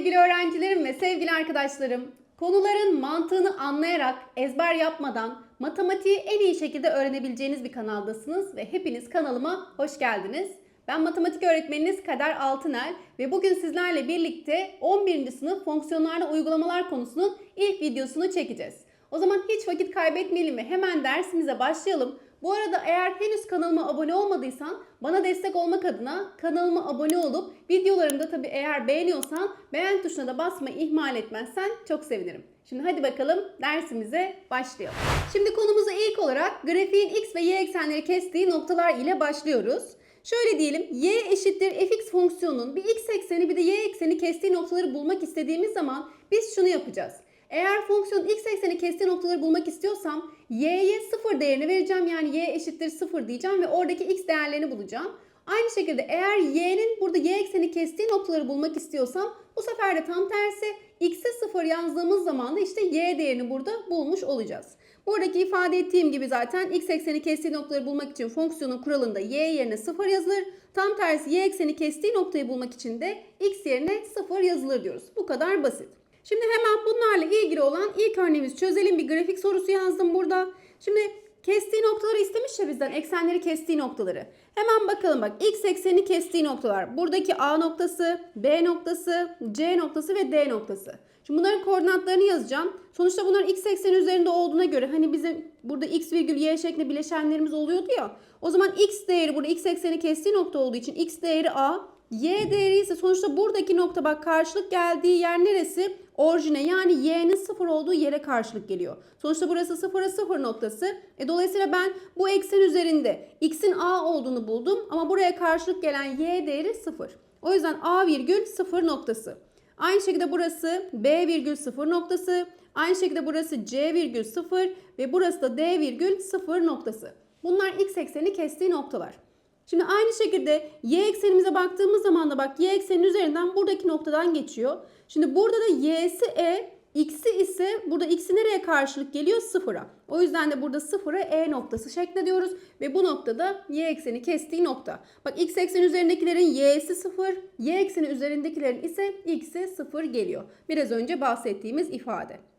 sevgili öğrencilerim ve sevgili arkadaşlarım. Konuların mantığını anlayarak, ezber yapmadan matematiği en iyi şekilde öğrenebileceğiniz bir kanaldasınız ve hepiniz kanalıma hoş geldiniz. Ben matematik öğretmeniniz Kader Altınel ve bugün sizlerle birlikte 11. sınıf fonksiyonlarla uygulamalar konusunun ilk videosunu çekeceğiz. O zaman hiç vakit kaybetmeyelim ve hemen dersimize başlayalım. Bu arada eğer henüz kanalıma abone olmadıysan bana destek olmak adına kanalıma abone olup videolarımda tabi eğer beğeniyorsan beğen tuşuna da basmayı ihmal etmezsen çok sevinirim. Şimdi hadi bakalım dersimize başlayalım. Şimdi konumuza ilk olarak grafiğin x ve y eksenleri kestiği noktalar ile başlıyoruz. Şöyle diyelim y eşittir fx fonksiyonunun bir x ekseni bir de y ekseni kestiği noktaları bulmak istediğimiz zaman biz şunu yapacağız. Eğer fonksiyon x ekseni kestiği noktaları bulmak istiyorsam y'ye 0 değerini vereceğim. Yani y eşittir 0 diyeceğim ve oradaki x değerlerini bulacağım. Aynı şekilde eğer y'nin burada y ekseni kestiği noktaları bulmak istiyorsam bu sefer de tam tersi x'e 0 yazdığımız zaman da işte y değerini burada bulmuş olacağız. Buradaki ifade ettiğim gibi zaten x ekseni kestiği noktaları bulmak için fonksiyonun kuralında y yerine 0 yazılır. Tam tersi y ekseni kestiği noktayı bulmak için de x yerine 0 yazılır diyoruz. Bu kadar basit. Şimdi hemen bunlarla ilgili olan ilk örneğimizi çözelim. Bir grafik sorusu yazdım burada. Şimdi kestiği noktaları istemiş ya bizden. Eksenleri kestiği noktaları. Hemen bakalım bak. X ekseni kestiği noktalar. Buradaki A noktası, B noktası, C noktası ve D noktası. Şimdi bunların koordinatlarını yazacağım. Sonuçta bunlar x ekseni üzerinde olduğuna göre hani bizim burada x virgül y şeklinde bileşenlerimiz oluyordu ya. O zaman x değeri burada x ekseni kestiği nokta olduğu için x değeri A, y değeri ise sonuçta buradaki nokta bak karşılık geldiği yer neresi? Orijine yani y'nin sıfır olduğu yere karşılık geliyor. Sonuçta burası sıfıra sıfır noktası. E, dolayısıyla ben bu eksen üzerinde x'in a olduğunu buldum ama buraya karşılık gelen y değeri sıfır. O yüzden a virgül sıfır noktası. Aynı şekilde burası b virgül sıfır noktası. Aynı şekilde burası c virgül sıfır ve burası da d virgül sıfır noktası. Bunlar x ekseni kestiği noktalar. Şimdi aynı şekilde y eksenimize baktığımız zaman da bak y eksenin üzerinden buradaki noktadan geçiyor. Şimdi burada da y'si e, x'i ise burada x'i nereye karşılık geliyor? Sıfıra. O yüzden de burada sıfıra e noktası şeklinde diyoruz. Ve bu noktada y ekseni kestiği nokta. Bak x ekseni üzerindekilerin y'si sıfır, y ekseni üzerindekilerin ise x'i sıfır geliyor. Biraz önce bahsettiğimiz ifade.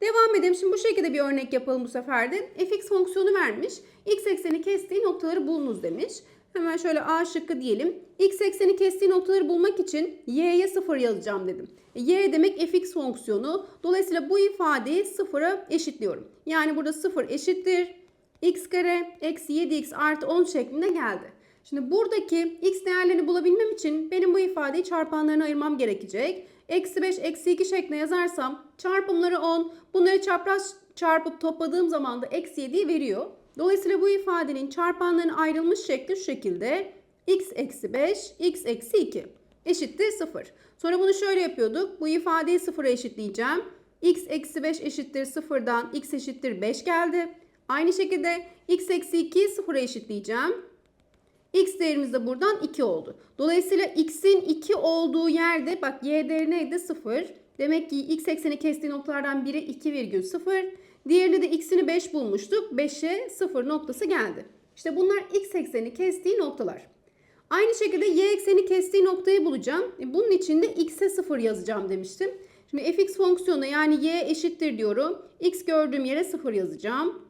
Devam edelim. Şimdi bu şekilde bir örnek yapalım bu sefer de. fx fonksiyonu vermiş. x ekseni kestiği noktaları bulunuz demiş. Hemen şöyle A şıkkı diyelim. X ekseni kestiği noktaları bulmak için y'ye 0 yazacağım dedim. Y demek fx fonksiyonu. Dolayısıyla bu ifadeyi 0'a eşitliyorum. Yani burada 0 eşittir. x kare eksi 7x artı 10 şeklinde geldi. Şimdi buradaki x değerlerini bulabilmem için benim bu ifadeyi çarpanlarına ayırmam gerekecek. Eksi 5, eksi 2 şeklinde yazarsam çarpımları 10. Bunları çapraz çarpıp topladığım zaman da eksi 7'yi veriyor. Dolayısıyla bu ifadenin çarpanlarına ayrılmış şekli şu şekilde. x eksi 5, x eksi 2 eşittir 0. Sonra bunu şöyle yapıyorduk. Bu ifadeyi 0'a eşitleyeceğim. x eksi 5 eşittir 0'dan x eşittir 5 geldi. Aynı şekilde x eksi 2'yi 0'a eşitleyeceğim. X değerimiz de buradan 2 oldu. Dolayısıyla x'in 2 olduğu yerde bak y değeri neydi? 0. Demek ki x ekseni kestiği noktalardan biri 2,0. Diğerinde de x'ini 5 bulmuştuk. 5'e 0 noktası geldi. İşte bunlar x ekseni kestiği noktalar. Aynı şekilde y ekseni kestiği noktayı bulacağım. E, bunun için de x'e 0 yazacağım demiştim. Şimdi fx fonksiyonu yani y eşittir diyorum. x gördüğüm yere 0 yazacağım.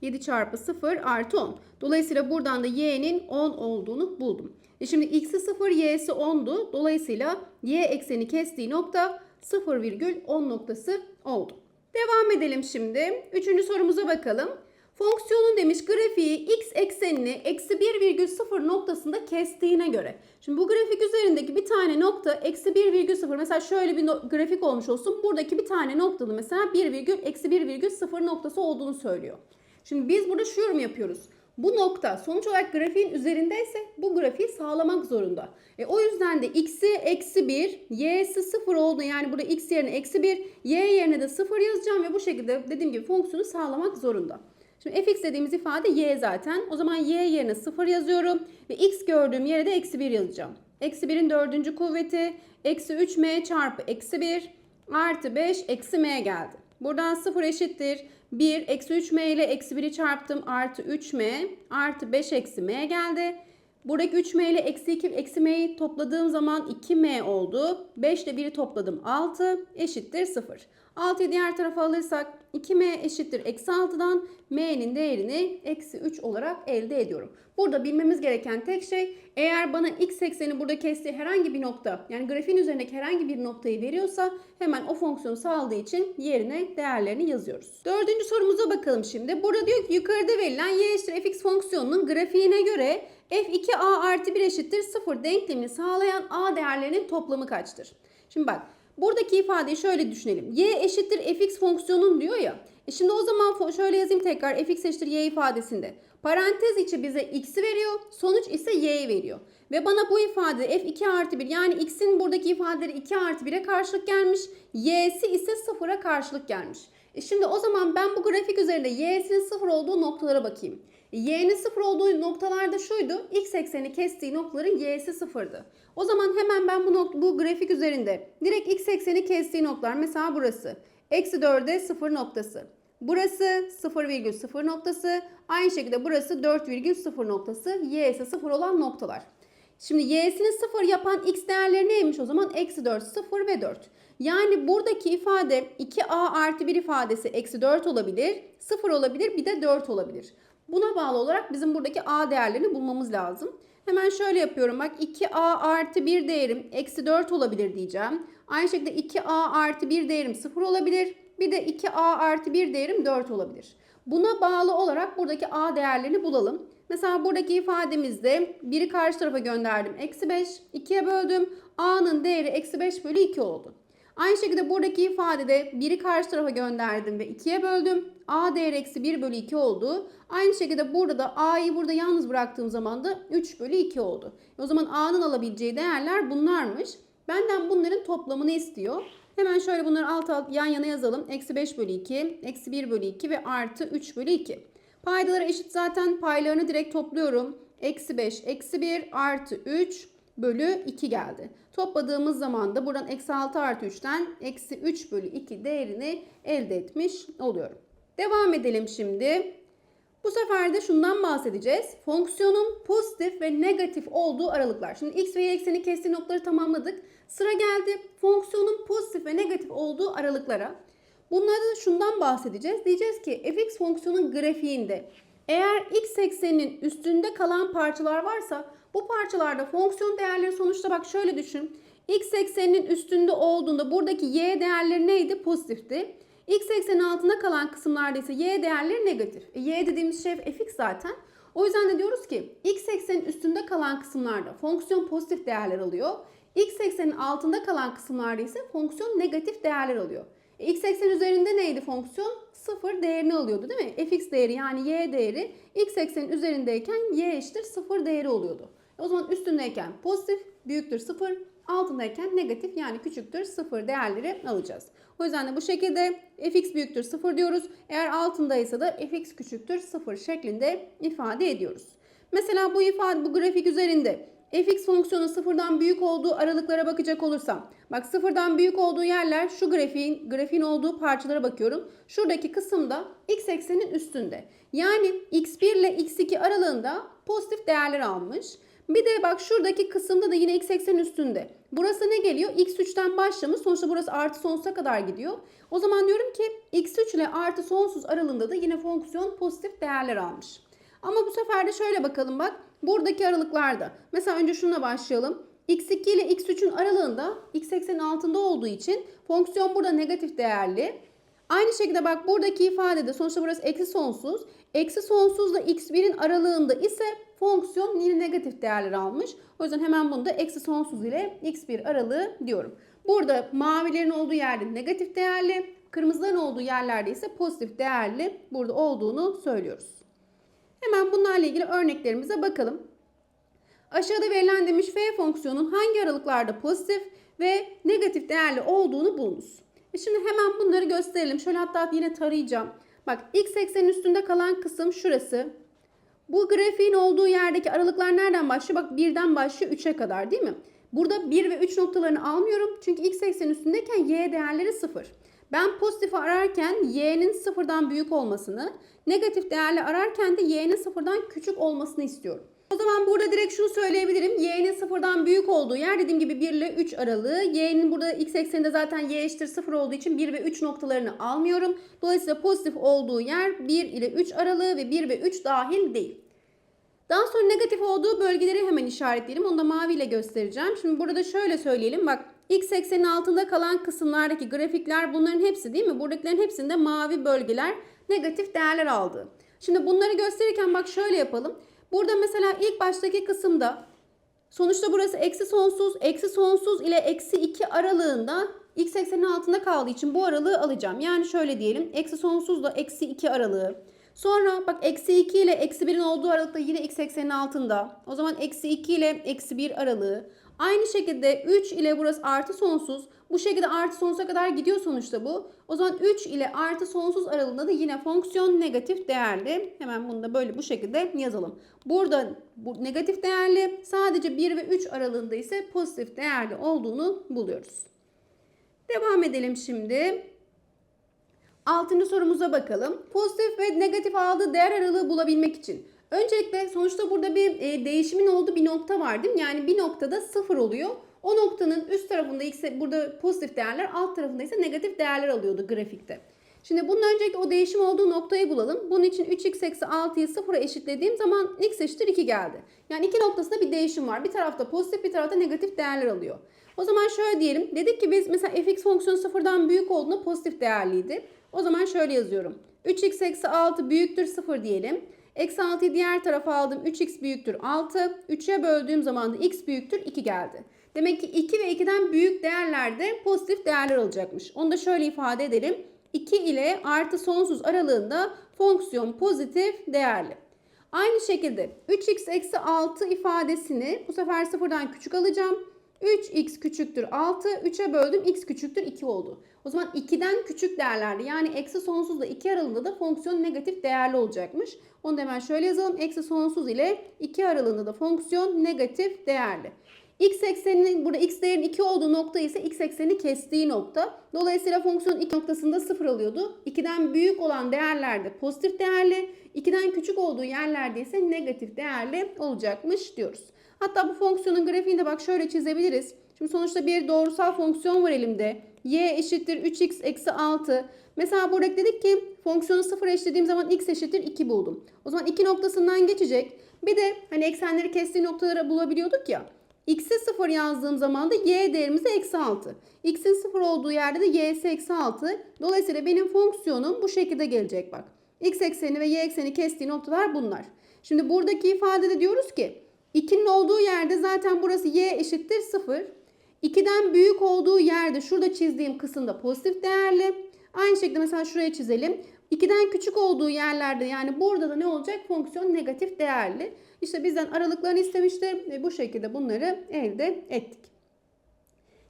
7 çarpı 0 artı 10. Dolayısıyla buradan da y'nin 10 olduğunu buldum. E şimdi x'i 0, y'si 10'du. Dolayısıyla y ekseni kestiği nokta 0,10 noktası oldu. Devam edelim şimdi. Üçüncü sorumuza bakalım. Fonksiyonun demiş grafiği x eksenini eksi 1,0 noktasında kestiğine göre. Şimdi bu grafik üzerindeki bir tane nokta eksi 1,0 mesela şöyle bir grafik olmuş olsun. Buradaki bir tane noktalı mesela 1, eksi 1,0 noktası olduğunu söylüyor. Şimdi biz burada şu yorum yapıyoruz. Bu nokta sonuç olarak grafiğin üzerindeyse bu grafiği sağlamak zorunda. E, o yüzden de x'i eksi 1, y'si 0 olduğu yani burada x yerine eksi 1, y yerine de 0 yazacağım ve bu şekilde dediğim gibi fonksiyonu sağlamak zorunda. Şimdi fx dediğimiz ifade y zaten. O zaman y yerine 0 yazıyorum ve x gördüğüm yere de eksi 1 yazacağım. Eksi 1'in dördüncü kuvveti eksi 3m çarpı eksi 1 artı 5 eksi m geldi. Buradan 0 eşittir. 1 eksi 3m ile eksi 1'i çarptım artı 3m artı 5 eksi m geldi. Buradaki 3m ile eksi 2 eksi m'yi topladığım zaman 2m oldu. 5 ile 1'i topladım 6 eşittir 0. 6'yı diğer tarafa alırsak 2m eşittir eksi 6'dan m'nin değerini eksi 3 olarak elde ediyorum. Burada bilmemiz gereken tek şey eğer bana x ekseni burada kestiği herhangi bir nokta yani grafiğin üzerindeki herhangi bir noktayı veriyorsa hemen o fonksiyonu sağladığı için yerine değerlerini yazıyoruz. Dördüncü sorumuza bakalım şimdi. Burada diyor ki yukarıda verilen y eşittir fx fonksiyonunun grafiğine göre f2a artı 1 eşittir 0 denklemini sağlayan a değerlerinin toplamı kaçtır? Şimdi bak buradaki ifadeyi şöyle düşünelim. y eşittir fx fonksiyonun diyor ya. E şimdi o zaman şöyle yazayım tekrar fx eşittir y ifadesinde. Parantez içi bize x'i veriyor. Sonuç ise y'yi veriyor. Ve bana bu ifade f2 artı 1 yani x'in buradaki ifadeleri 2 artı 1'e karşılık gelmiş. y'si ise 0'a karşılık gelmiş. E şimdi o zaman ben bu grafik üzerinde y'sinin 0 olduğu noktalara bakayım. E y'nin 0 olduğu noktalarda şuydu. X ekseni kestiği noktaların y'si 0'dı. O zaman hemen ben bu, nok- bu grafik üzerinde direkt x ekseni kestiği noktalar mesela burası. Eksi 4'e 0 noktası. Burası 0,0 noktası. Aynı şekilde burası 4,0 noktası. Y ise 0 olan noktalar. Şimdi y'sini 0 yapan x değerleri neymiş o zaman? Eksi 4, 0 ve 4. Yani buradaki ifade 2a artı 1 ifadesi eksi 4 olabilir, 0 olabilir bir de 4 olabilir. Buna bağlı olarak bizim buradaki a değerlerini bulmamız lazım. Hemen şöyle yapıyorum bak 2a artı 1 değerim eksi 4 olabilir diyeceğim. Aynı şekilde 2a artı 1 değerim 0 olabilir. Bir de 2a artı 1 değerim 4 olabilir. Buna bağlı olarak buradaki a değerlerini bulalım. Mesela buradaki ifademizde 1'i karşı tarafa gönderdim. Eksi 5. 2'ye böldüm. a'nın değeri eksi 5 bölü 2 oldu. Aynı şekilde buradaki ifadede 1'i karşı tarafa gönderdim ve 2'ye böldüm. A değeri eksi 1 bölü 2 oldu. Aynı şekilde burada da a'yı burada yalnız bıraktığım zaman da 3 bölü 2 oldu. O zaman a'nın alabileceği değerler bunlarmış. Benden bunların toplamını istiyor. Hemen şöyle bunları alt alt yan yana yazalım. Eksi 5 bölü 2, eksi 1 bölü 2 ve artı 3 bölü 2. Paydaları eşit zaten paylarını direkt topluyorum. Eksi 5, eksi 1 artı 3 bölü 2 geldi. Topladığımız zaman da buradan eksi 6 artı 3'ten eksi 3 bölü 2 değerini elde etmiş oluyorum. Devam edelim şimdi. Bu sefer de şundan bahsedeceğiz. Fonksiyonun pozitif ve negatif olduğu aralıklar. Şimdi x ve y ekseni kestiği noktaları tamamladık. Sıra geldi fonksiyonun pozitif ve negatif olduğu aralıklara. Bunlarda da şundan bahsedeceğiz. Diyeceğiz ki fx fonksiyonun grafiğinde eğer x ekseninin üstünde kalan parçalar varsa bu parçalarda fonksiyon değerleri sonuçta bak şöyle düşün. x ekseninin üstünde olduğunda buradaki y değerleri neydi? Pozitifti. X eksenin altında kalan kısımlarda ise y değerleri negatif. E, y dediğimiz şey fx zaten. O yüzden de diyoruz ki x eksenin üstünde kalan kısımlarda fonksiyon pozitif değerler alıyor. X eksenin altında kalan kısımlarda ise fonksiyon negatif değerler alıyor. E, x eksen üzerinde neydi fonksiyon? Sıfır değerini alıyordu değil mi? fx değeri yani y değeri x eksenin üzerindeyken y eşittir sıfır değeri oluyordu. O zaman üstündeyken pozitif büyüktür sıfır, altındayken negatif yani küçüktür sıfır değerleri alacağız. O yüzden de bu şekilde fx büyüktür 0 diyoruz. Eğer altındaysa da fx küçüktür 0 şeklinde ifade ediyoruz. Mesela bu ifade bu grafik üzerinde fx fonksiyonu sıfırdan büyük olduğu aralıklara bakacak olursam. Bak sıfırdan büyük olduğu yerler şu grafiğin, grafiğin olduğu parçalara bakıyorum. Şuradaki kısımda x eksenin üstünde. Yani x1 ile x2 aralığında pozitif değerler almış. Bir de bak şuradaki kısımda da yine x eksenin üstünde. Burası ne geliyor? x3'ten başlamış. Sonuçta burası artı sonsuza kadar gidiyor. O zaman diyorum ki x3 ile artı sonsuz aralığında da yine fonksiyon pozitif değerler almış. Ama bu sefer de şöyle bakalım bak. Buradaki aralıklarda. Mesela önce şuna başlayalım. x2 ile x3'ün aralığında x eksenin altında olduğu için fonksiyon burada negatif değerli. Aynı şekilde bak buradaki ifadede sonuçta burası eksi sonsuz. Eksi sonsuzla x1'in aralığında ise fonksiyon yine negatif değerler almış. O yüzden hemen bunu da eksi sonsuz ile x1 aralığı diyorum. Burada mavilerin olduğu yerde negatif değerli, kırmızıların olduğu yerlerde ise pozitif değerli burada olduğunu söylüyoruz. Hemen bunlarla ilgili örneklerimize bakalım. Aşağıda verilen demiş f fonksiyonun hangi aralıklarda pozitif ve negatif değerli olduğunu bulunuz. E şimdi hemen bunları gösterelim. Şöyle hatta yine tarayacağım. Bak x eksenin üstünde kalan kısım şurası. Bu grafiğin olduğu yerdeki aralıklar nereden başlıyor? Bak 1'den başlıyor 3'e kadar değil mi? Burada 1 ve 3 noktalarını almıyorum. Çünkü x eksenin üstündeyken y değerleri 0. Ben pozitif ararken y'nin sıfırdan büyük olmasını, negatif değerli ararken de y'nin sıfırdan küçük olmasını istiyorum. O zaman burada direkt şunu söyleyebilirim. Y'nin sıfırdan büyük olduğu yer dediğim gibi 1 ile 3 aralığı. Y'nin burada x ekseninde zaten y eşittir 0 olduğu için 1 ve 3 noktalarını almıyorum. Dolayısıyla pozitif olduğu yer 1 ile 3 aralığı ve 1 ve 3 dahil değil. Daha sonra negatif olduğu bölgeleri hemen işaretleyelim. Onu da maviyle göstereceğim. Şimdi burada şöyle söyleyelim. Bak x eksenin altında kalan kısımlardaki grafikler bunların hepsi değil mi? Buradakilerin hepsinde mavi bölgeler negatif değerler aldı. Şimdi bunları gösterirken bak şöyle yapalım. Burada mesela ilk baştaki kısımda sonuçta burası eksi sonsuz, eksi sonsuz ile eksi 2 aralığında x eksenin altında kaldığı için bu aralığı alacağım. Yani şöyle diyelim eksi sonsuzla eksi 2 aralığı. Sonra bak eksi 2 ile eksi 1'in olduğu aralıkta yine x eksenin altında. O zaman eksi 2 ile eksi 1 aralığı. Aynı şekilde 3 ile burası artı sonsuz. Bu şekilde artı sonsuza kadar gidiyor sonuçta bu. O zaman 3 ile artı sonsuz aralığında da yine fonksiyon negatif değerli. Hemen bunu da böyle bu şekilde yazalım. Burada bu negatif değerli sadece 1 ve 3 aralığında ise pozitif değerli olduğunu buluyoruz. Devam edelim şimdi. Altıncı sorumuza bakalım. Pozitif ve negatif aldığı değer aralığı bulabilmek için. Öncelikle sonuçta burada bir e, değişimin olduğu bir nokta var değil mi? Yani bir noktada sıfır oluyor. O noktanın üst tarafında ise burada pozitif değerler, alt tarafında ise negatif değerler alıyordu grafikte. Şimdi bunun öncelikle o değişim olduğu noktayı bulalım. Bunun için 3x eksi 6'yı sıfıra eşitlediğim zaman x eşittir 2 geldi. Yani iki noktasında bir değişim var. Bir tarafta pozitif bir tarafta negatif değerler alıyor. O zaman şöyle diyelim. Dedik ki biz mesela fx fonksiyonu sıfırdan büyük olduğunda pozitif değerliydi. O zaman şöyle yazıyorum. 3x eksi 6 büyüktür 0 diyelim. Eksi 6'yı diğer tarafa aldım. 3x büyüktür 6. 3'e böldüğüm zaman da x büyüktür 2 geldi. Demek ki 2 ve 2'den büyük değerlerde pozitif değerler alacakmış. Onu da şöyle ifade edelim. 2 ile artı sonsuz aralığında fonksiyon pozitif değerli. Aynı şekilde 3x eksi 6 ifadesini bu sefer sıfırdan küçük alacağım. 3x küçüktür 6. 3'e böldüm x küçüktür 2 oldu. O zaman 2'den küçük değerlerde yani eksi sonsuzla 2 aralığında da fonksiyon negatif değerli olacakmış. Onu da hemen şöyle yazalım. Eksi sonsuz ile 2 aralığında da fonksiyon negatif değerli. X ekseninin burada x değerinin 2 olduğu nokta ise x eksenini kestiği nokta. Dolayısıyla fonksiyon 2 noktasında 0 alıyordu. 2'den büyük olan değerlerde pozitif değerli, 2'den küçük olduğu yerlerde ise negatif değerli olacakmış diyoruz. Hatta bu fonksiyonun grafiğini de bak şöyle çizebiliriz. Şimdi sonuçta bir doğrusal fonksiyon var elimde. y eşittir 3x eksi 6. Mesela burada dedik ki fonksiyonu 0 eşitlediğim zaman x eşittir 2 buldum. O zaman 2 noktasından geçecek. Bir de hani eksenleri kestiği noktaları bulabiliyorduk ya. X'e 0 yazdığım zaman da y değerimiz de eksi 6. X'in 0 olduğu yerde de y'si eksi 6. Dolayısıyla benim fonksiyonum bu şekilde gelecek bak. X ekseni ve y ekseni kestiği noktalar bunlar. Şimdi buradaki ifadede diyoruz ki 2'nin olduğu yerde zaten burası y eşittir 0. 2'den büyük olduğu yerde şurada çizdiğim kısımda pozitif değerli. Aynı şekilde mesela şuraya çizelim. 2'den küçük olduğu yerlerde yani burada da ne olacak? Fonksiyon negatif değerli. İşte bizden aralıklarını istemişti ve bu şekilde bunları elde ettik.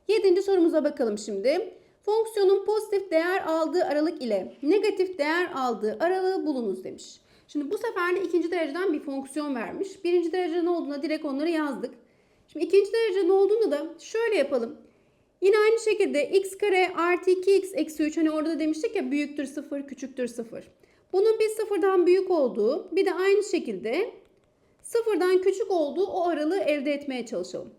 Yedinci sorumuza bakalım şimdi. Fonksiyonun pozitif değer aldığı aralık ile negatif değer aldığı aralığı bulunuz demiş. Şimdi bu sefer de ikinci dereceden bir fonksiyon vermiş. Birinci derece ne olduğuna direkt onları yazdık. Şimdi ikinci derece ne olduğunu da şöyle yapalım. Yine aynı şekilde x kare artı 2x eksi 3 hani orada demiştik ya büyüktür 0 küçüktür 0. Bunun bir sıfırdan büyük olduğu bir de aynı şekilde sıfırdan küçük olduğu o aralığı elde etmeye çalışalım.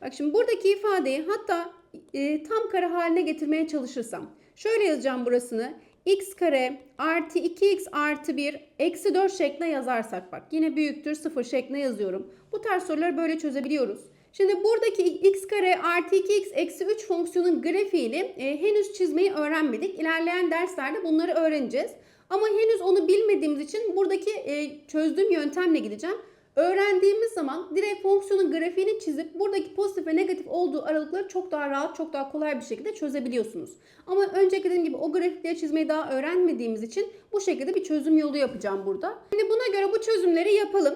Bak şimdi buradaki ifadeyi hatta e, tam kare haline getirmeye çalışırsam. Şöyle yazacağım burasını. X kare artı 2x artı 1 eksi 4 şeklinde yazarsak bak yine büyüktür 0 şeklinde yazıyorum. Bu tarz soruları böyle çözebiliyoruz. Şimdi buradaki x kare artı 2x eksi 3 fonksiyonun grafiğini e, henüz çizmeyi öğrenmedik. İlerleyen derslerde bunları öğreneceğiz. Ama henüz onu bilmediğimiz için buradaki e, çözdüğüm yöntemle gideceğim. Öğrendiğimiz zaman direkt fonksiyonun grafiğini çizip buradaki pozitif ve negatif olduğu aralıkları çok daha rahat, çok daha kolay bir şekilde çözebiliyorsunuz. Ama önceki dediğim gibi o grafikleri çizmeyi daha öğrenmediğimiz için bu şekilde bir çözüm yolu yapacağım burada. Şimdi buna göre bu çözümleri yapalım.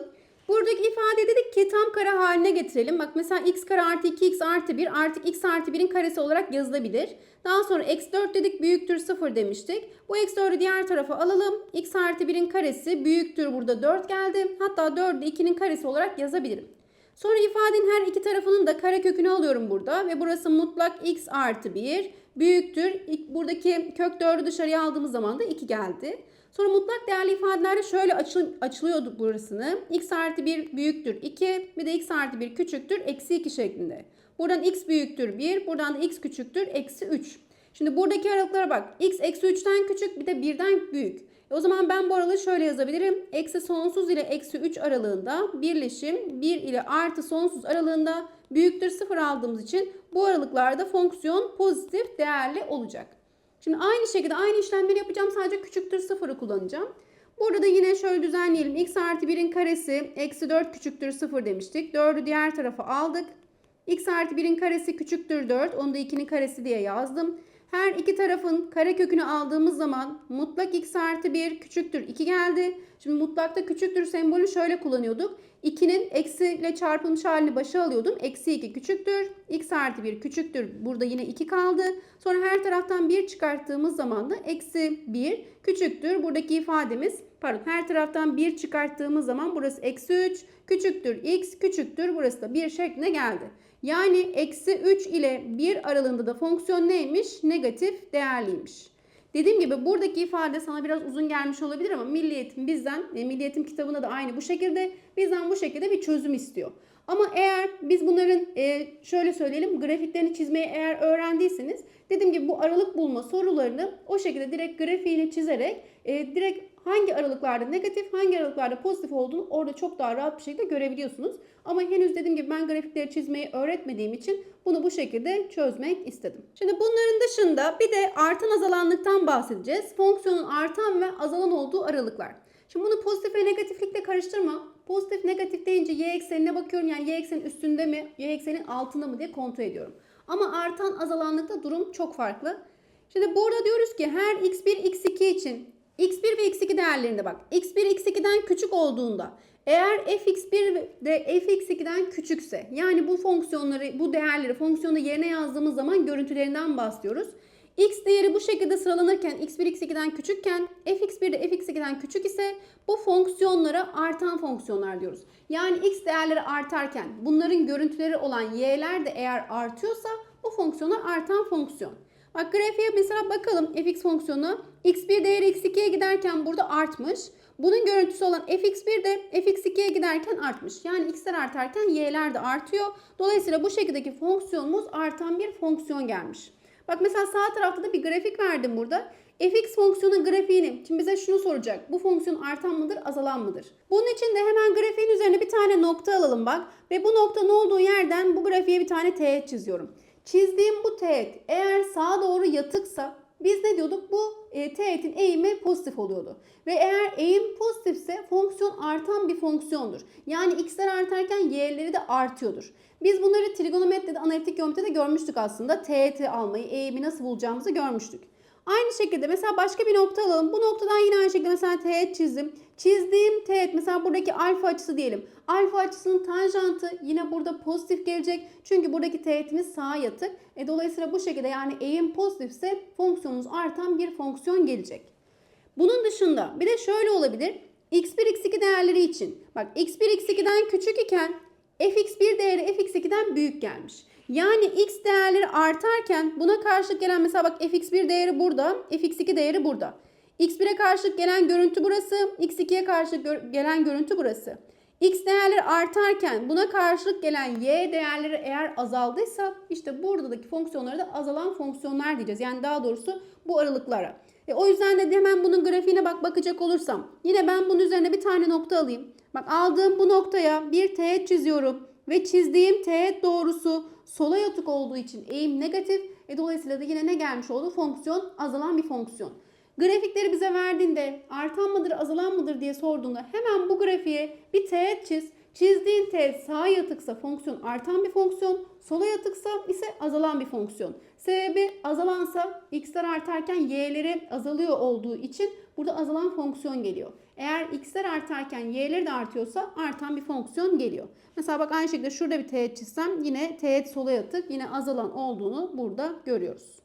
Buradaki ifade dedik ki tam kare haline getirelim. Bak mesela x kare artı 2x artı 1 artık x artı 1'in karesi olarak yazılabilir. Daha sonra x 4 dedik büyüktür 0 demiştik. Bu x 4'ü diğer tarafa alalım. x artı 1'in karesi büyüktür burada 4 geldi. Hatta 4'ü 2'nin karesi olarak yazabilirim. Sonra ifadenin her iki tarafının da kare kökünü alıyorum burada. Ve burası mutlak x artı 1 büyüktür. Buradaki kök 4'ü dışarıya aldığımız zaman da 2 geldi. Sonra mutlak değerli ifadelerde şöyle açıl, açılıyordu burasını. x artı 1 büyüktür 2 bir de x artı 1 küçüktür eksi 2 şeklinde. Buradan x büyüktür 1 buradan da x küçüktür eksi 3. Şimdi buradaki aralıklara bak. x eksi 3'ten küçük bir de 1'den büyük. E o zaman ben bu aralığı şöyle yazabilirim. Eksi sonsuz ile eksi 3 aralığında birleşim 1 ile artı sonsuz aralığında büyüktür 0 aldığımız için bu aralıklarda fonksiyon pozitif değerli olacak. Şimdi aynı şekilde aynı işlemleri yapacağım. Sadece küçüktür 0'ı kullanacağım. Burada da yine şöyle düzenleyelim. x artı 1'in karesi eksi 4 küçüktür 0 demiştik. 4'ü diğer tarafa aldık. x artı 1'in karesi küçüktür 4. Onu da 2'nin karesi diye yazdım. Her iki tarafın karekökünü aldığımız zaman mutlak x artı 1 küçüktür 2 geldi. Şimdi mutlakta küçüktür sembolü şöyle kullanıyorduk. 2'nin eksi ile çarpılmış halini başa alıyordum. Eksi 2 küçüktür. x artı 1 küçüktür. Burada yine 2 kaldı. Sonra her taraftan 1 çıkarttığımız zaman da eksi 1 küçüktür. Buradaki ifademiz pardon her taraftan 1 çıkarttığımız zaman burası eksi 3 küçüktür x küçüktür. Burası da 1 şekline geldi. Yani eksi 3 ile 1 aralığında da fonksiyon neymiş? Negatif değerliymiş. Dediğim gibi buradaki ifade sana biraz uzun gelmiş olabilir ama Milli Eğitim bizden, e, Milli Eğitim kitabında da aynı bu şekilde bizden bu şekilde bir çözüm istiyor. Ama eğer biz bunların e, şöyle söyleyelim grafiklerini çizmeyi eğer öğrendiyseniz dediğim gibi bu aralık bulma sorularını o şekilde direkt grafiğini çizerek e, direkt hangi aralıklarda negatif hangi aralıklarda pozitif olduğunu orada çok daha rahat bir şekilde görebiliyorsunuz. Ama henüz dediğim gibi ben grafikleri çizmeyi öğretmediğim için bunu bu şekilde çözmek istedim. Şimdi bunların dışında bir de artan azalanlıktan bahsedeceğiz. Fonksiyonun artan ve azalan olduğu aralıklar. Şimdi bunu pozitif ve negatiflikle karıştırma. Pozitif negatif deyince y eksenine bakıyorum. Yani y eksenin üstünde mi, y eksenin altında mı diye kontrol ediyorum. Ama artan azalanlıkta durum çok farklı. Şimdi burada diyoruz ki her x1 x2 için x1 ve x2 değerlerinde bak. x1 x2'den küçük olduğunda eğer fx1 de fx2'den küçükse yani bu fonksiyonları bu değerleri fonksiyonda yerine yazdığımız zaman görüntülerinden bahsediyoruz. X değeri bu şekilde sıralanırken x1 x2'den küçükken fx1 de fx2'den küçük ise bu fonksiyonlara artan fonksiyonlar diyoruz. Yani x değerleri artarken bunların görüntüleri olan y'ler de eğer artıyorsa bu fonksiyonlar artan fonksiyon. Bak grafiğe mesela bakalım fx fonksiyonu x1 değeri x2'ye giderken burada artmış. Bunun görüntüsü olan fx1 de fx2'ye giderken artmış. Yani x'ler artarken y'ler de artıyor. Dolayısıyla bu şekildeki fonksiyonumuz artan bir fonksiyon gelmiş. Bak mesela sağ tarafta da bir grafik verdim burada. fx fonksiyonun grafiğini, şimdi bize şunu soracak. Bu fonksiyon artan mıdır, azalan mıdır? Bunun için de hemen grafiğin üzerine bir tane nokta alalım bak. Ve bu noktanın olduğu yerden bu grafiğe bir tane teğet çiziyorum. Çizdiğim bu teğet eğer sağa doğru yatıksa biz ne diyorduk? Bu e, teğetin eğimi pozitif oluyordu. Ve eğer eğim pozitifse fonksiyon artan bir fonksiyondur. Yani x'ler artarken y'leri de artıyordur. Biz bunları trigonometride, analitik geometride görmüştük aslında. Teğeti almayı, eğimi nasıl bulacağımızı görmüştük. Aynı şekilde mesela başka bir nokta alalım. Bu noktadan yine aynı şekilde mesela teğet çizdim. Çizdiğim teğet mesela buradaki alfa açısı diyelim. Alfa açısının tanjantı yine burada pozitif gelecek. Çünkü buradaki teğetimiz sağa yatık. E, dolayısıyla bu şekilde yani eğim pozitifse fonksiyonumuz artan bir fonksiyon gelecek. Bunun dışında bir de şöyle olabilir. x1 x2 değerleri için. Bak x1 x2'den küçük iken fx1 değeri fx2'den büyük gelmiş. Yani x değerleri artarken buna karşılık gelen mesela bak fx1 değeri burada, fx2 değeri burada. x1'e karşılık gelen görüntü burası, x2'ye karşılık gö- gelen görüntü burası. X değerleri artarken buna karşılık gelen y değerleri eğer azaldıysa işte buradaki fonksiyonlara da azalan fonksiyonlar diyeceğiz. Yani daha doğrusu bu aralıklara. E, o yüzden de hemen bunun grafiğine bak bakacak olursam yine ben bunun üzerine bir tane nokta alayım. Bak aldığım bu noktaya bir teğet çiziyorum ve çizdiğim teğet doğrusu sola yatık olduğu için eğim negatif. E, dolayısıyla da yine ne gelmiş oldu? Fonksiyon azalan bir fonksiyon. Grafikleri bize verdiğinde artan mıdır azalan mıdır diye sorduğunda hemen bu grafiğe bir teğet çiz. Çizdiğin teğet sağa yatıksa fonksiyon artan bir fonksiyon, sola yatıksa ise azalan bir fonksiyon. Sebebi azalansa x'ler artarken y'leri azalıyor olduğu için burada azalan fonksiyon geliyor. Eğer x'ler artarken y'leri de artıyorsa artan bir fonksiyon geliyor. Mesela bak aynı şekilde şurada bir teğet çizsem yine teğet sola yatık yine azalan olduğunu burada görüyoruz.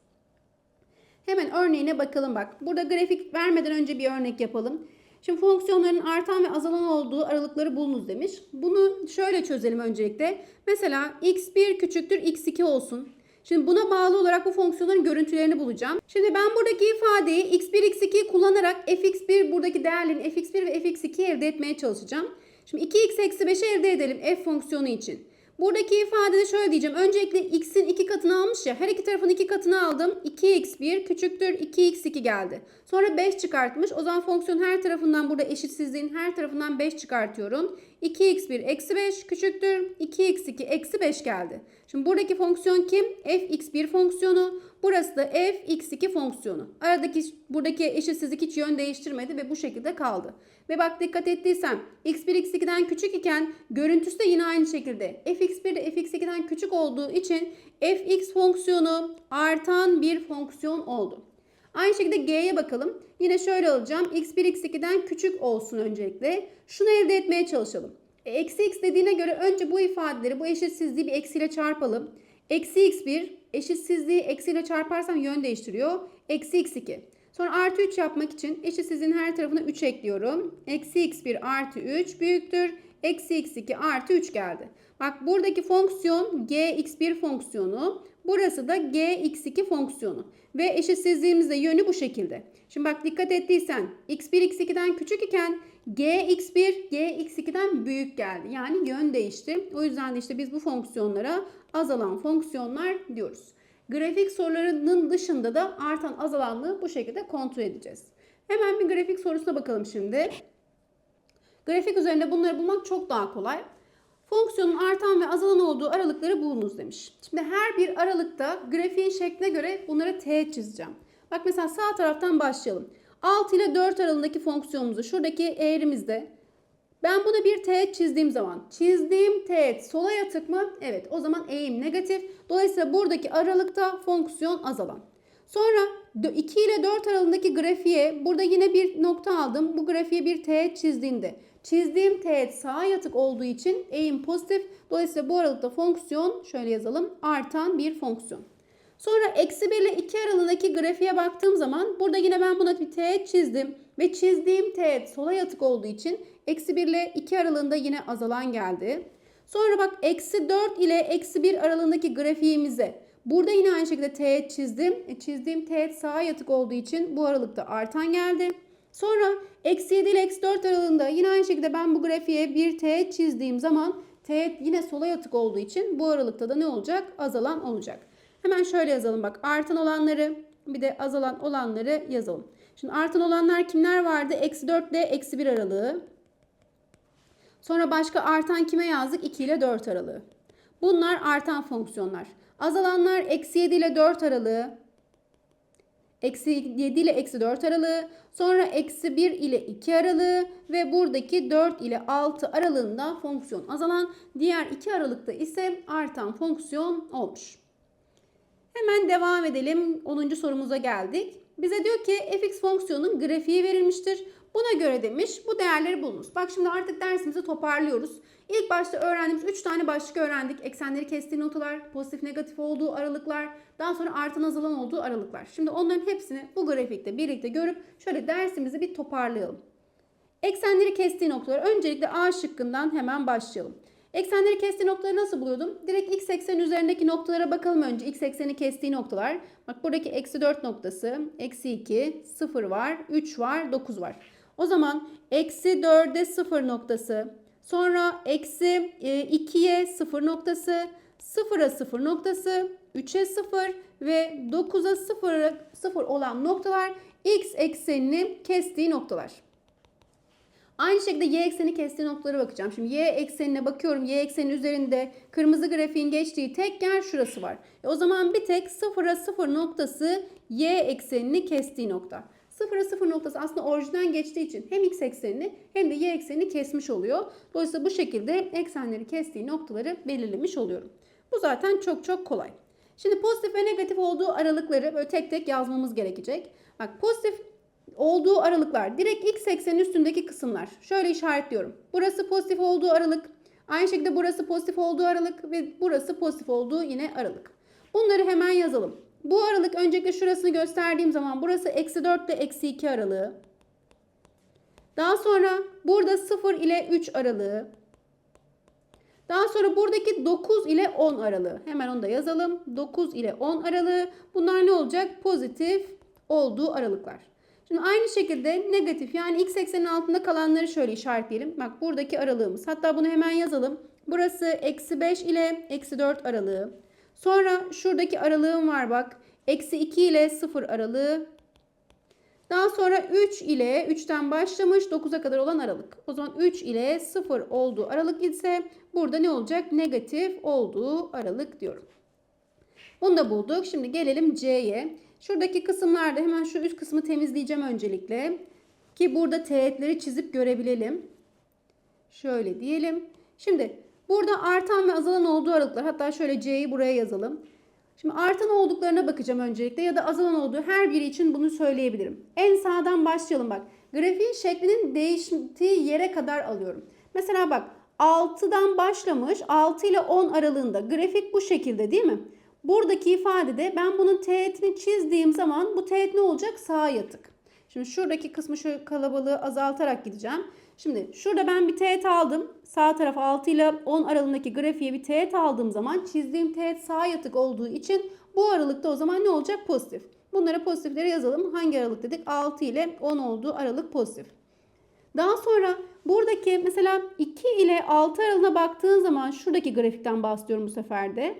Hemen örneğine bakalım bak. Burada grafik vermeden önce bir örnek yapalım. Şimdi fonksiyonların artan ve azalan olduğu aralıkları bulunuz demiş. Bunu şöyle çözelim öncelikle. Mesela x1 küçüktür x2 olsun. Şimdi buna bağlı olarak bu fonksiyonların görüntülerini bulacağım. Şimdi ben buradaki ifadeyi x1, x2 kullanarak fx1 buradaki değerlerin fx1 ve fx2 elde etmeye çalışacağım. Şimdi 2x eksi 5'i elde edelim f fonksiyonu için. Buradaki ifadede şöyle diyeceğim. Öncelikle x'in iki katını almış ya. Her iki tarafın iki katını aldım. 2x1 küçüktür 2x2 geldi. Sonra 5 çıkartmış. O zaman fonksiyon her tarafından burada eşitsizliğin her tarafından 5 çıkartıyorum. 2x1 eksi 5 küçüktür 2x2 eksi 5 geldi. Şimdi buradaki fonksiyon kim? fx1 fonksiyonu. Burası da fx2 fonksiyonu. Aradaki buradaki eşitsizlik hiç yön değiştirmedi ve bu şekilde kaldı. Ve bak dikkat ettiysen x1 x2'den küçük iken görüntüsü de yine aynı şekilde. fx1 de fx2'den küçük olduğu için fx fonksiyonu artan bir fonksiyon oldu. Aynı şekilde g'ye bakalım. Yine şöyle alacağım. x1 x2'den küçük olsun öncelikle. Şunu elde etmeye çalışalım. E, eksi x dediğine göre önce bu ifadeleri bu eşitsizliği bir eksiyle çarpalım. Eksi x1 eşitsizliği eksiyle çarparsam yön değiştiriyor. Eksi x2. Sonra artı 3 yapmak için eşitsizliğin her tarafına 3 ekliyorum. Eksi x1 artı 3 büyüktür. Eksi x2 artı 3 geldi. Bak buradaki fonksiyon gx1 fonksiyonu. Burası da gx2 fonksiyonu. Ve eşitsizliğimizde yönü bu şekilde. Şimdi bak dikkat ettiysen x1 x2'den küçük iken gx1 gx2'den büyük geldi. Yani yön değişti. O yüzden de işte biz bu fonksiyonlara azalan fonksiyonlar diyoruz. Grafik sorularının dışında da artan azalanlığı bu şekilde kontrol edeceğiz. Hemen bir grafik sorusuna bakalım şimdi. Grafik üzerinde bunları bulmak çok daha kolay. Fonksiyonun artan ve azalan olduğu aralıkları bulunuz demiş. Şimdi her bir aralıkta grafiğin şekline göre bunları teğet çizeceğim. Bak mesela sağ taraftan başlayalım. 6 ile 4 aralığındaki fonksiyonumuzu şuradaki eğrimizde ben buna bir teğet çizdiğim zaman çizdiğim teğet sola yatık mı? Evet o zaman eğim negatif. Dolayısıyla buradaki aralıkta fonksiyon azalan. Sonra 2 ile 4 aralığındaki grafiğe burada yine bir nokta aldım. Bu grafiğe bir teğet çizdiğimde çizdiğim teğet sağa yatık olduğu için eğim pozitif. Dolayısıyla bu aralıkta fonksiyon şöyle yazalım artan bir fonksiyon. Sonra eksi 1 ile 2 aralığındaki grafiğe baktığım zaman burada yine ben buna bir teğet çizdim. Ve çizdiğim teğet sola yatık olduğu için eksi 1 ile 2 aralığında yine azalan geldi. Sonra bak eksi 4 ile eksi 1 aralığındaki grafiğimize burada yine aynı şekilde teğet çizdim. E, çizdiğim teğet sağa yatık olduğu için bu aralıkta artan geldi. Sonra eksi 7 ile eksi 4 aralığında yine aynı şekilde ben bu grafiğe bir teğet çizdiğim zaman teğet yine sola yatık olduğu için bu aralıkta da ne olacak? Azalan olacak. Hemen şöyle yazalım bak artan olanları bir de azalan olanları yazalım. Şimdi artan olanlar kimler vardı? Eksi 4 ile eksi 1 aralığı. Sonra başka artan kime yazdık? 2 ile 4 aralığı. Bunlar artan fonksiyonlar. Azalanlar eksi 7 ile 4 aralığı. Eksi 7 ile eksi 4 aralığı. Sonra eksi 1 ile 2 aralığı. Ve buradaki 4 ile 6 aralığında fonksiyon azalan. Diğer 2 aralıkta ise artan fonksiyon olmuş. Hemen devam edelim. 10. sorumuza geldik. Bize diyor ki fx fonksiyonun grafiği verilmiştir. Buna göre demiş bu değerleri bulunuz. Bak şimdi artık dersimizi toparlıyoruz. İlk başta öğrendiğimiz 3 tane başlık öğrendik. Eksenleri kestiği notalar, pozitif negatif olduğu aralıklar, daha sonra artan azalan olduğu aralıklar. Şimdi onların hepsini bu grafikte birlikte görüp şöyle dersimizi bir toparlayalım. Eksenleri kestiği noktalar öncelikle A şıkkından hemen başlayalım. Eksenleri kestiği noktaları nasıl buluyordum? Direkt x ekseni üzerindeki noktalara bakalım önce. X ekseni kestiği noktalar. Bak buradaki eksi 4 noktası, eksi 2, 0 var, 3 var, 9 var. O zaman eksi 4'e 0 noktası, sonra eksi 2'ye 0 noktası, 0'a 0 noktası, 3'e 0 ve 9'a 0, 0 olan noktalar x eksenini kestiği noktalar. Aynı şekilde y ekseni kestiği noktalara bakacağım. Şimdi y eksenine bakıyorum. Y eksenin üzerinde kırmızı grafiğin geçtiği tek yer şurası var. E o zaman bir tek 0'a 0 noktası y eksenini kestiği nokta. 0'a 0 noktası aslında orijinal geçtiği için hem x eksenini hem de y eksenini kesmiş oluyor. Dolayısıyla bu şekilde eksenleri kestiği noktaları belirlemiş oluyorum. Bu zaten çok çok kolay. Şimdi pozitif ve negatif olduğu aralıkları böyle tek tek yazmamız gerekecek. Bak pozitif olduğu aralıklar direkt x eksenin üstündeki kısımlar. Şöyle işaretliyorum. Burası pozitif olduğu aralık. Aynı şekilde burası pozitif olduğu aralık ve burası pozitif olduğu yine aralık. Bunları hemen yazalım. Bu aralık öncelikle şurasını gösterdiğim zaman burası eksi 4 ile eksi 2 aralığı. Daha sonra burada 0 ile 3 aralığı. Daha sonra buradaki 9 ile 10 aralığı. Hemen onu da yazalım. 9 ile 10 aralığı. Bunlar ne olacak? Pozitif olduğu aralıklar. Şimdi aynı şekilde negatif yani x eksenin altında kalanları şöyle işaretleyelim. Bak buradaki aralığımız. Hatta bunu hemen yazalım. Burası eksi 5 ile eksi 4 aralığı. Sonra şuradaki aralığım var bak. Eksi 2 ile 0 aralığı. Daha sonra 3 ile 3'ten başlamış 9'a kadar olan aralık. O zaman 3 ile 0 olduğu aralık ise burada ne olacak? Negatif olduğu aralık diyorum. Bunu da bulduk. Şimdi gelelim C'ye. Şuradaki kısımlarda hemen şu üst kısmı temizleyeceğim öncelikle. Ki burada teğetleri çizip görebilelim. Şöyle diyelim. Şimdi burada artan ve azalan olduğu aralıklar. Hatta şöyle C'yi buraya yazalım. Şimdi artan olduklarına bakacağım öncelikle ya da azalan olduğu her biri için bunu söyleyebilirim. En sağdan başlayalım bak. Grafiğin şeklinin değiştiği yere kadar alıyorum. Mesela bak 6'dan başlamış 6 ile 10 aralığında grafik bu şekilde değil mi? Buradaki ifadede ben bunun teğetini çizdiğim zaman bu teğet ne olacak? Sağa yatık. Şimdi şuradaki kısmı şu kalabalığı azaltarak gideceğim. Şimdi şurada ben bir teğet aldım. Sağ taraf 6 ile 10 aralığındaki grafiğe bir teğet aldığım zaman çizdiğim teğet sağa yatık olduğu için bu aralıkta o zaman ne olacak? Pozitif. Bunlara pozitifleri yazalım. Hangi aralık dedik? 6 ile 10 olduğu aralık pozitif. Daha sonra buradaki mesela 2 ile 6 aralığına baktığın zaman şuradaki grafikten bahsediyorum bu sefer de.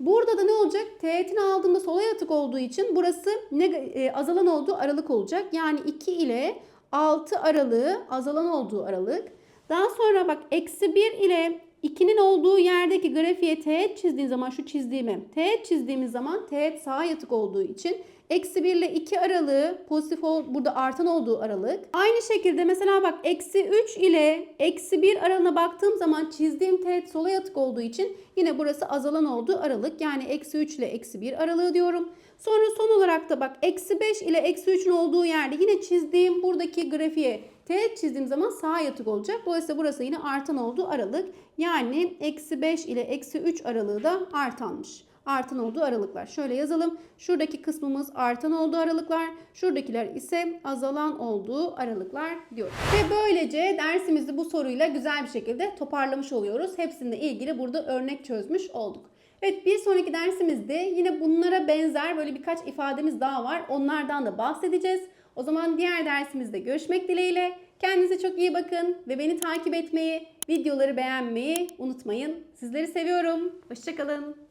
Burada da ne olacak? Teğetini aldığımda sola yatık olduğu için burası ne, e, azalan olduğu aralık olacak. Yani 2 ile 6 aralığı azalan olduğu aralık. Daha sonra bak eksi 1 ile 2'nin olduğu yerdeki grafiğe teğet çizdiğim zaman şu çizdiğimi teğet çizdiğimiz zaman teğet sağa yatık olduğu için eksi 1 ile 2 aralığı pozitif ol, burada artan olduğu aralık. Aynı şekilde mesela bak eksi 3 ile eksi 1 aralığına baktığım zaman çizdiğim teğet sola yatık olduğu için yine burası azalan olduğu aralık. Yani eksi 3 ile eksi 1 aralığı diyorum. Sonra son olarak da bak eksi 5 ile eksi 3'ün olduğu yerde yine çizdiğim buradaki grafiğe teğet çizdiğim zaman sağa yatık olacak. Dolayısıyla burası yine artan olduğu aralık. Yani eksi 5 ile eksi 3 aralığı da artanmış. Artan olduğu aralıklar. Şöyle yazalım. Şuradaki kısmımız artan olduğu aralıklar. Şuradakiler ise azalan olduğu aralıklar diyoruz. Ve böylece dersimizi bu soruyla güzel bir şekilde toparlamış oluyoruz. Hepsinde ilgili burada örnek çözmüş olduk. Evet bir sonraki dersimizde yine bunlara benzer böyle birkaç ifademiz daha var. Onlardan da bahsedeceğiz. O zaman diğer dersimizde görüşmek dileğiyle. Kendinize çok iyi bakın ve beni takip etmeyi, videoları beğenmeyi unutmayın. Sizleri seviyorum. Hoşçakalın.